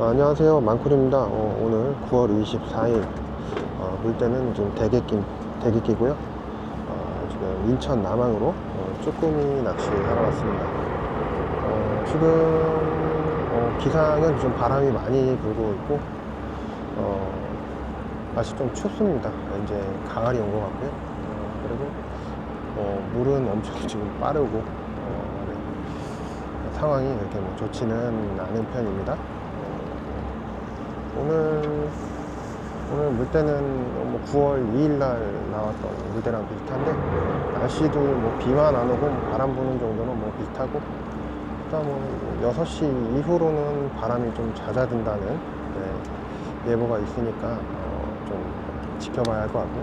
어, 안녕하세요. 만쿨입니다. 어, 오늘 9월 24일 어, 물때는 지금 대객기, 대객기고요. 어, 지금 인천 남항으로 어, 쭈꾸미 낚시하러 왔습니다. 어, 지금 어, 기상은 좀 바람이 많이 불고 있고 어, 아직 좀 춥습니다. 이제 가을이 온 것 같고요. 어, 그리고 어, 물은 엄청 지금 빠르고 어, 네. 상황이 그렇게 뭐 좋지는 않은 편입니다 오늘 오늘 물때는 뭐 9월 2일 날 나왔던 물때랑 비슷한데 날씨도 뭐 비만 안 오고 뭐 바람 부는 정도는 뭐 비슷하고 일단 뭐 6시 이후로는 바람이 좀 잦아든다는 네, 예보가 있으니까 어, 좀 지켜봐야 할 것 같고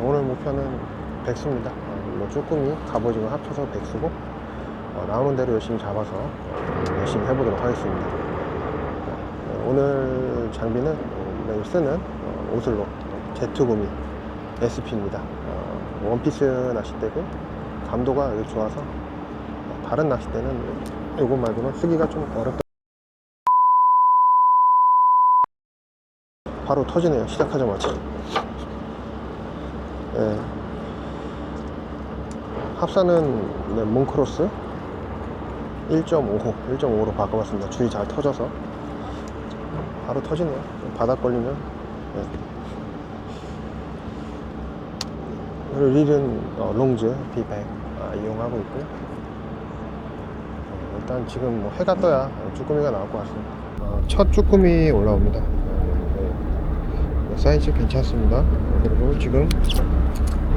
오늘 목표는 백수입니다. 어, 뭐 쭈꾸미, 갑오징어 합쳐서 백수고 어, 나오는 대로 열심히 잡아서 어, 열심히 해보도록 하겠습니다. 어, 오늘 장비는 어, 매일 쓰는 어, 오슬로 제트구미 SP입니다. 어, 원피스 낚싯대고 감도가 좋아서 어, 다른 낚싯대는 이거 말고는 쓰기가 좀 어렵다. 바로 터지네요. 시작하자마자. 예. 합사는 네, 몽크로스 1.5호, 1.5로 바꿔봤습니다. 줄이 잘 터져서 바로 터지네요. 바닥 걸리면. 네. 그리고 릴은 어, 롱즈 B100 아, 이용하고 있고 어, 일단 지금 뭐 해가 떠야 쭈꾸미가 나올 것 같습니다. 어, 첫 쭈꾸미 올라옵니다. 어, 네. 사이즈 괜찮습니다. 그리고 지금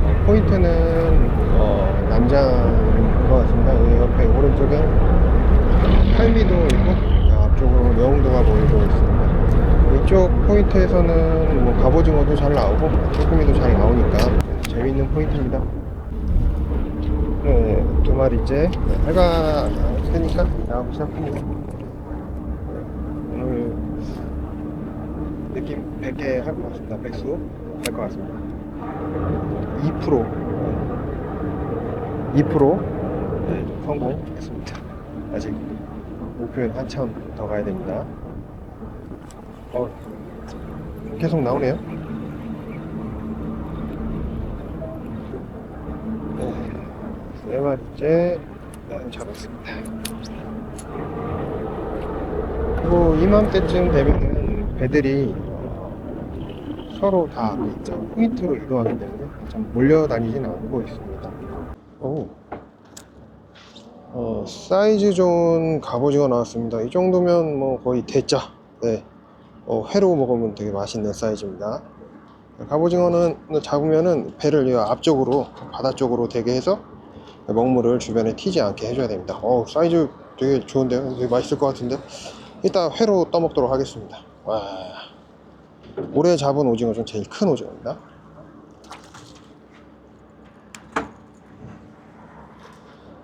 어, 포인트는 어, 남장인 것 같습니다. 이 옆에 오른쪽에 팔미도 있고 앞쪽으로 여웅도가 보이고 있습니다. 이쪽 포인트에서는 뭐 갑오징어도 잘 나오고 쭈꾸미도 잘 나오니까 재미있는 포인트입니다. 네, 두 마리째 네, 해가 뜨니까 나오기 시작합니다. 네, 오늘 느낌 100개 할 것 같습니다. 백수 할 것 같습니다. 2% 2% 네, 성공했습니다. 아직 목표는 한참 더 가야 됩니다. 어, 계속 나오네요. 네, 네 마리째 네, 잡았습니다. 그리고 이맘때쯤 되면은 배들이 어, 서로 다 포인트로 이동하기 때문에 좀 몰려다니진 않고 있습니다. 오. 어, 사이즈 좋은 갑오징어 나왔습니다. 이 정도면 뭐 거의 대짜. 네. 어, 회로 먹으면 되게 맛있는 사이즈입니다. 갑오징어는 잡으면은 배를 이 앞쪽으로 바다 쪽으로 되게 해서 먹물을 주변에 튀지 않게 해줘야 됩니다. 어, 사이즈 되게 좋은데요? 되게 맛있을 것 같은데 이따 회로 떠먹도록 하겠습니다. 와. 올해 잡은 오징어 중 제일 큰 오징어입니다.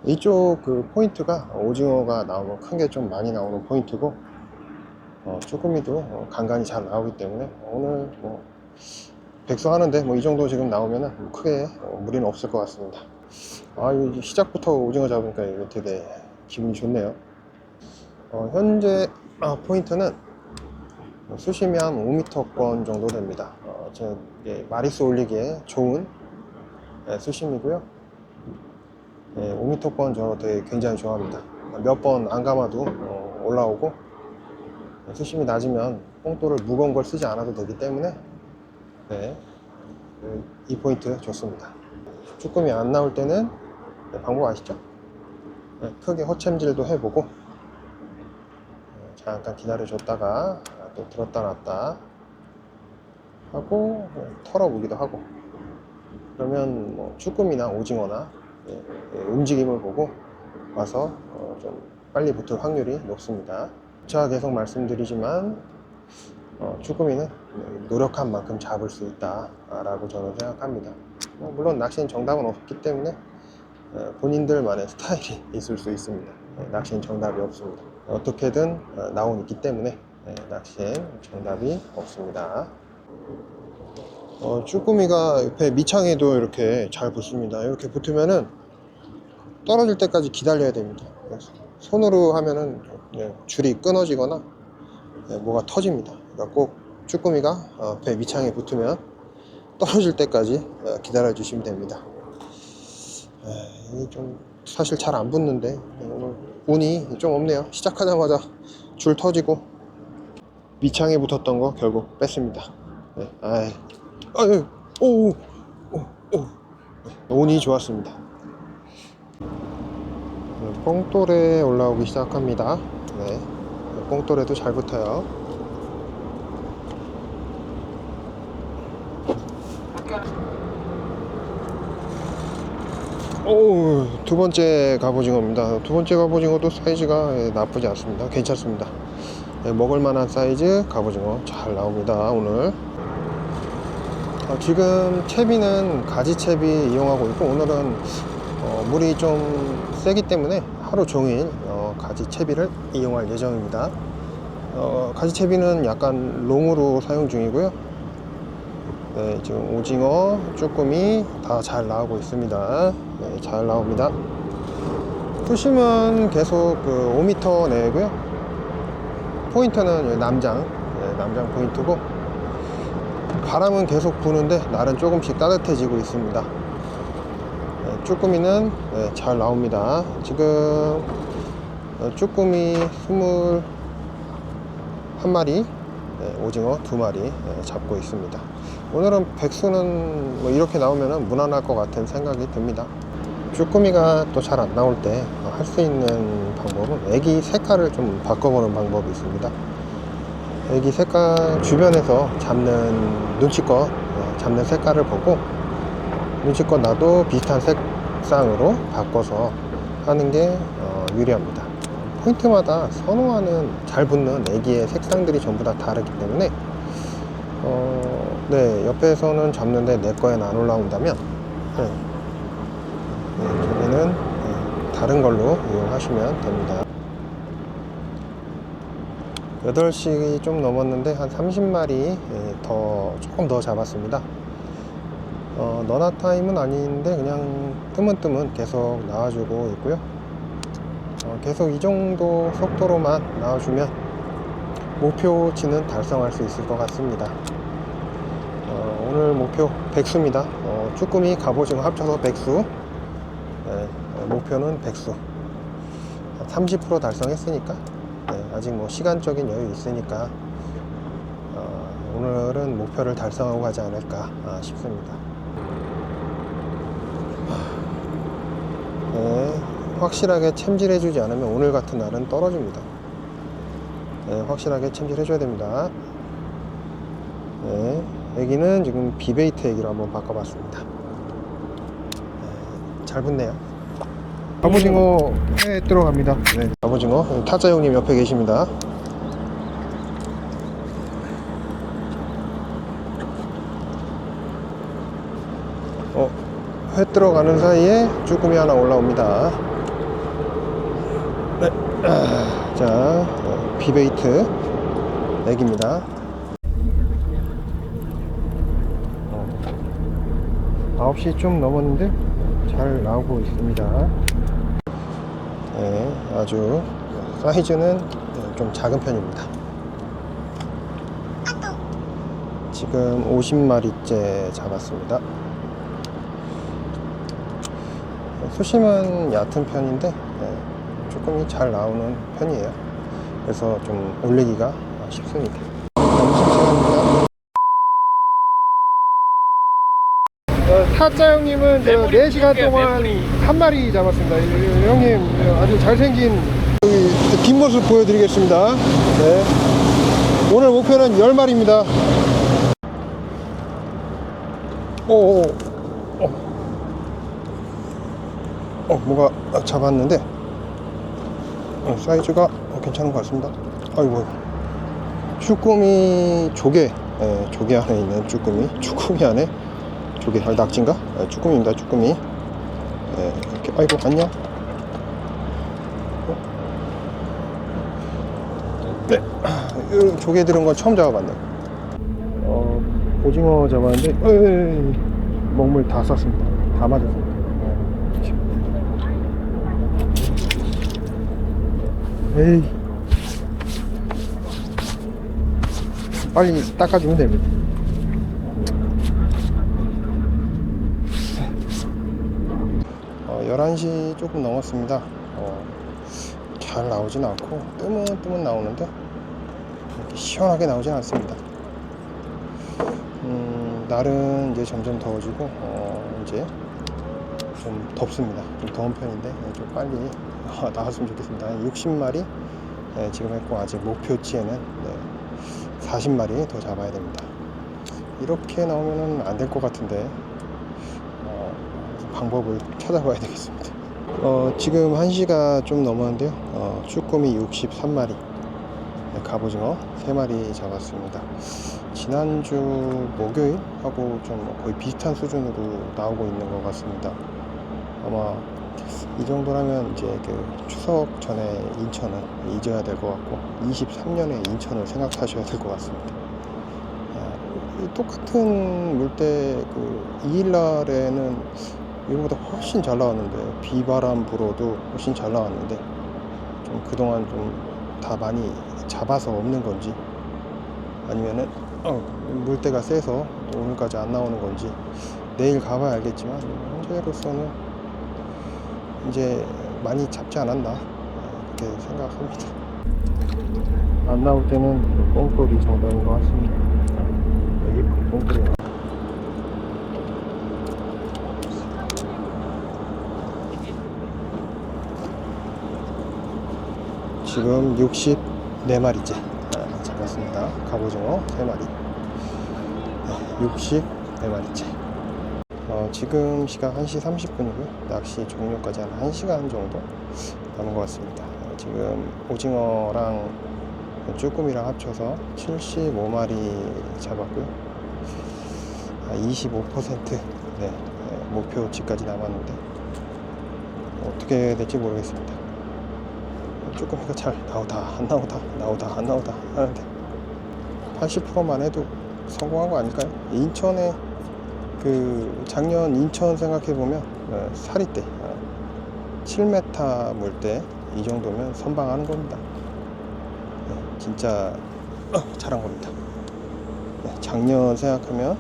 이쪽 그 포인트가 오징어가 나오고 큰게 좀 많이 나오는 포인트고 어, 쭈꾸미도 어, 간간히 잘 나오기 때문에 오늘 뭐 백수하는데 뭐 이 정도 지금 나오면은 뭐 크게 어, 무리는 없을 것 같습니다. 아, 이 시작부터 오징어 잡으니까 이거 되게 기분이 좋네요. 어, 현재 아, 포인트는 수심이 한 5m권 정도 됩니다. 어, 저, 예, 마리수 올리기에 좋은 예, 수심이고요. 예, 5m권 저 되게 굉장히 좋아합니다. 몇 번 안 감아도 어, 올라오고 수심이 낮으면 뽕돌을 무거운 걸 쓰지 않아도 되기 때문에 네, 그, 이 포인트 좋습니다. 쭈꾸미 안 나올 때는 네, 방법 아시죠? 네, 크게 호챔질도 해보고 네, 잠깐 기다려줬다가 또 들었다 놨다 하고 네, 털어보기도 하고 그러면 뭐 쭈꾸미나 오징어나 예, 예, 움직임을 보고 와서 어, 좀 빨리 붙을 확률이 높습니다. 제가 계속 말씀드리지만 어, 쭈꾸미는 노력한 만큼 잡을 수 있다라고 저는 생각합니다. 뭐 물론 낚시는 정답은 없기 때문에 어, 본인들만의 스타일이 있을 수 있습니다. 예, 낚시는 정답이 없습니다. 어떻게든 어, 나온 있기 때문에 예, 낚시엔 정답이 없습니다. 어, 쭈꾸미가 옆에 밑창에도 이렇게 잘 붙습니다. 이렇게 붙으면은 떨어질 때까지 기다려야 됩니다. 그래서 손으로 하면은 예, 줄이 끊어지거나 네, 뭐가 터집니다. 그러니까 꼭 쭈꾸미가 어, 배 밑창에 붙으면 떨어질 때까지 어, 기다려 주시면 됩니다. 에, 이게 좀 사실 잘 안 붙는데 네, 오늘 운이 좀 없네요. 시작하자마자 줄 터지고 밑창에 붙었던 거 결국 뺐습니다. 네, 아이, 오, 오, 오, 운이 좋았습니다. 네, 뽕돌에 올라오기 시작합니다. 네, 뽕돌에도 잘 붙어요. 오, 두 번째 갑오징어입니다. 두 번째 갑오징어도 사이즈가 예, 나쁘지 않습니다. 괜찮습니다. 예, 먹을 만한 사이즈 갑오징어 잘 나옵니다. 오늘. 어, 지금 채비는 가지 채비 이용하고 있고 오늘은 어, 물이 좀 세기 때문에 하루 종일 어, 가지 채비를 이용할 예정입니다. 어, 가지 채비는 약간 롱으로 사용 중이고요. 네, 지금 오징어, 쭈꾸미 다 잘 나오고 있습니다. 네, 잘 나옵니다. 수심은 계속 그 5m 내고요. 포인트는 남장, 네, 남장 포인트고 바람은 계속 부는데 날은 조금씩 따뜻해지고 있습니다. 네, 쭈꾸미는 네, 잘 나옵니다. 지금 어, 쭈꾸미 21마리, 네, 오징어 2마리 네, 잡고 있습니다. 오늘은 백수는 뭐 이렇게 나오면 무난할 것 같은 생각이 듭니다. 쭈꾸미가 또 잘 안 나올 때 할 수 있는 방법은 애기 색깔을 좀 바꿔보는 방법이 있습니다. 애기 색깔 주변에서 잡는 눈치껏 어, 잡는 색깔을 보고 눈치껏 나도 비슷한 색 상으로 바꿔서 하는 게 어, 유리합니다. 포인트마다 선호하는 잘 붙는 애기의 색상들이 전부 다 다르기 때문에 어, 네 옆에서는 잡는데 내 거엔 안 올라온다면 네, 네, 저기는 네, 다른 걸로 이용하시면 됩니다. 8시 좀 넘었는데 한 30마리 예, 더 조금 더 잡았습니다. 어, 너나 타임은 아닌데 그냥 뜨문뜨문 계속 나와주고 있고요. 어, 계속 이 정도 속도로만 나와주면 목표치는 달성할 수 있을 것 같습니다. 어, 오늘 목표 백수입니다. 어, 쭈꾸미 갑오징어 합쳐서 백수. 네, 어, 목표는 백수. 30% 달성했으니까 네, 아직 뭐 시간적인 여유 있으니까 어, 오늘은 목표를 달성하고 가지 않을까 아, 싶습니다. 네, 확실하게 챔질해주지 않으면 오늘 같은 날은 떨어집니다. 네, 확실하게 챔질해줘야 됩니다. 네, 애기는 지금 비베이트 애기로 한번 바꿔봤습니다. 네, 잘 붙네요. 갑오징어 회 들어갑니다. 네, 갑오징어 타짜 형님 옆에 계십니다. 회 들어가는 사이에 쭈꾸미 하나 올라옵니다. 네, 아, 자, 어, 비베이트. 어, 9시 좀 넘었는데 잘 나오고 있습니다. 네, 아주 사이즈는 네, 좀 작은 편입니다. 지금 50마리째 잡았습니다. 수심은 얕은 편인데 네, 조금 잘 나오는 편이에요. 그래서 좀 올리기가 쉽습니다. 점심시간입니다. 어, 타짜 형님은 저 4시간 동안 한 마리 잡았습니다. 이- 이- 형님 아주 잘생긴 여기 뒷모습 보여드리겠습니다. 네. 오늘 목표는 10마리입니다. 오, 오, 오. 어, 뭐가 잡았는데 어, 사이즈가 어, 괜찮은 것 같습니다. 아이고, 쭈꾸미 조개, 예, 조개 안에 있는 쭈꾸미, 쭈꾸미 안에 조개, 아, 낙지인가? 예, 쭈꾸미입니다, 쭈꾸미. 예, 이렇게, 아이고, 안녕. 어? 네, 이 조개 들은 건 처음 잡아봤네요. 어, 오징어 잡았는데, 에이, 먹물 다 쌌습니다. 다 맞았습니다. 에이. 빨리 닦아주면 됩니다. 어, 11시 조금 넘었습니다. 어, 잘 나오진 않고 뜨문뜨문 나오는데 이렇게 시원하게 나오진 않습니다. 음, 날은 이제 점점 더워지고 어, 이제 좀 덥습니다. 좀 더운 편인데 네, 좀 빨리 나왔으면 좋겠습니다. 한 60마리 네, 지금 했고 아직 목표치에는 네, 40마리 더 잡아야 됩니다. 이렇게 나오면은 안 될 것 같은데 어, 방법을 찾아봐야 되겠습니다. 어, 지금 1시가 좀 넘었는데요. 어, 쭈꾸미 63마리, 네, 갑오징어 3마리 잡았습니다. 지난주 목요일하고 좀 거의 비슷한 수준으로 나오고 있는 것 같습니다. 아마 이 정도라면 이제 그 추석 전에 인천을 잊어야 될 것 같고 23년에 인천을 생각하셔야 될 것 같습니다. 아, 이 똑같은 물때 그 2일날에는 이거보다 훨씬 잘 나왔는데 비바람 불어도 훨씬 잘 나왔는데 좀 그동안 좀 다 많이 잡아서 없는 건지 아니면은 어, 물때가 세서 오늘까지 안 나오는 건지 내일 가봐야 알겠지만 현재로서는 이제 많이 잡지 않았나 그렇게 생각합니다. 안 나올 때는 뽕돌이 정도인 것 같습니다. 여기 뽕돌이 지금 64마리째 잡았습니다. 갑오징어 3마리. 네, 64마리째. 어, 지금 시각 1시 30분이고요. 낚시 종료까지 한 1시간 정도 남은 것 같습니다. 어, 지금 오징어랑 쭈꾸미랑 합쳐서 75마리 잡았고요. 아, 25% 네, 네, 목표치까지 남았는데 어떻게 될지 모르겠습니다. 쭈꾸미가 잘 나오다 안 나오다 나오다 안 나오다 하는데 80%만 해도 성공한 거 아닐까요? 인천에 그 작년 인천 생각해 보면 어, 사리 때 어, 7m 물 때 이 정도면 선방하는 겁니다. 네, 진짜 어, 잘한 겁니다. 네, 작년 생각하면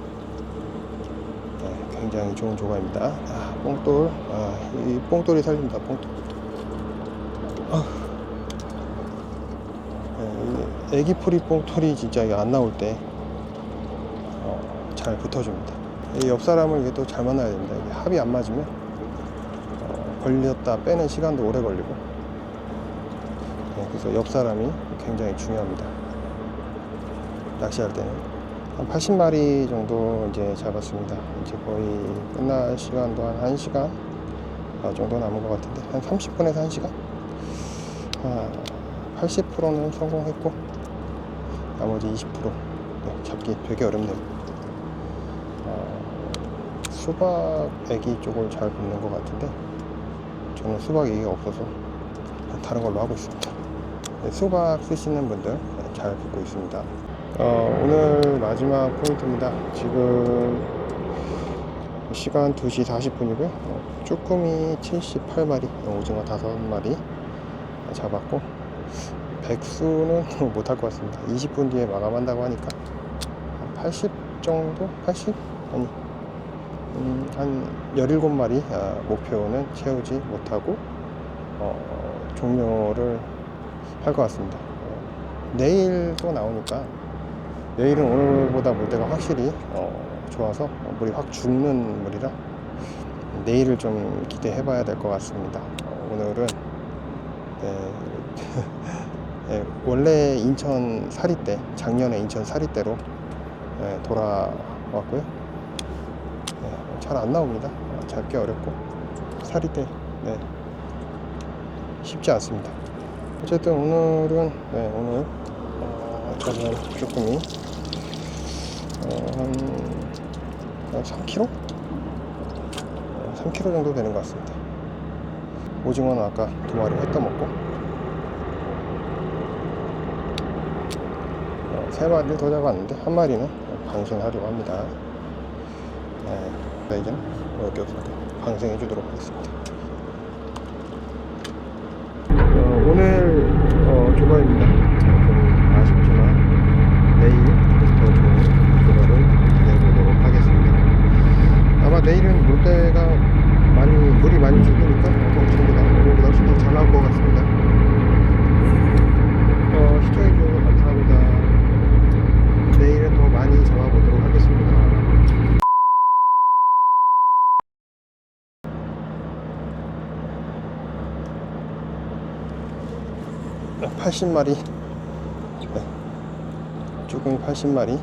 네, 굉장히 좋은 조과입니다. 아, 뽕돌, 아, 이 뽕돌이 살립니다. 뽕돌. 아. 네, 이 애기 풀이 뽕돌이 진짜 안 나올 때 잘 붙어줍니다. 이옆 사람을 이게 또 잘 만나야 됩니다. 이게 합이 안 맞으면 어, 걸렸다 빼는 시간도 오래 걸리고 네, 그래서 옆 사람이 굉장히 중요합니다. 낚시할 때는 한 80마리 정도 이제 잡았습니다. 이제 거의 끝날 시간도 한 1시간 정도 남은 것 같은데 한 30분에서 1시간 아, 80%는 성공했고 나머지 20% 네, 잡기 되게 어렵네요. 어, 수박 애기 쪽을 잘 붙는 것 같은데 저는 수박 애기가 없어서 다른 걸로 하고 있습니다. 네, 수박 쓰시는 분들 네, 잘 붙고 있습니다. 어, 오늘 마지막 포인트입니다. 지금 시간 2시 40분이고요. 어, 쭈꾸미 78마리, 오징어 5마리 잡았고 백수는 못할 것 같습니다. 20분 뒤에 마감한다고 하니까 한 80 정도? 80? 아니 음, 한 17마리 아, 목표는 채우지 못하고 어, 종료를 할 것 같습니다. 어, 내일 또 나오니까 내일은 오늘보다 물때가 확실히 어, 좋아서 물이 확 죽는 물이라 내일을 좀 기대해 봐야 될 것 같습니다. 어, 오늘은 네, 네, 원래 인천 사리 때 작년에 인천 사리 때로 네, 돌아왔고요. 네, 잘안 나옵니다. 어, 잡기 어렵고 사리 때 네, 쉽지 않습니다. 어쨌든 오늘은 네, 오늘 어, 저는 쭈꾸미 어, 한, 한 3kg? 어, 3kg 정도 되는 것 같습니다. 오징어는 아까 두 마리 회 떠먹고 어, 세 마리를 더 잡았는데 한 마리는 방생하려고 합니다. 네, 가까이 좀 어렵게 없을까 방생해 주도록 하겠습니다. 어, 오늘 어, 조가입니다. 네, 좀 아쉽지만 내일 더 좋은 조가를 기대해 보도록 하겠습니다. 아마 내일은 물때가 많이 물이 많이 죽으니까 뭐, 더 친구다 오늘보다 훨씬 더 잘나올 것 같습니다. 80마리 네. 쭈꾸미 80마리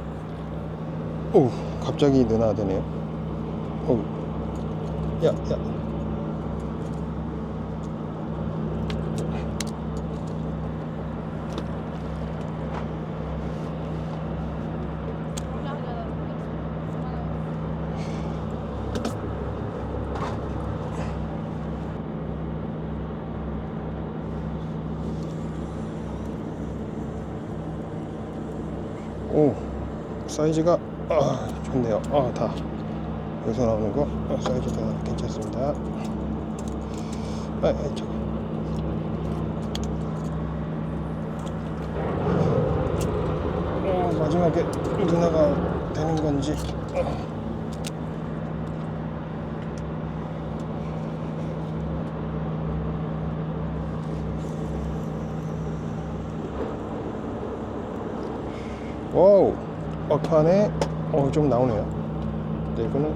오 갑자기 늘어나되네요 오 야, 야. 오 사이즈가 아, 좋네요. 아 다. 여기서 나오는 거 아, 사이즈 다 괜찮습니다. 아, 아 잠깐 어, 마지막에 누나가 되는 건지. 어. 와우 막판에 어, 좀 나오네요 네, 이거는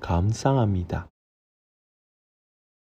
감사합니다.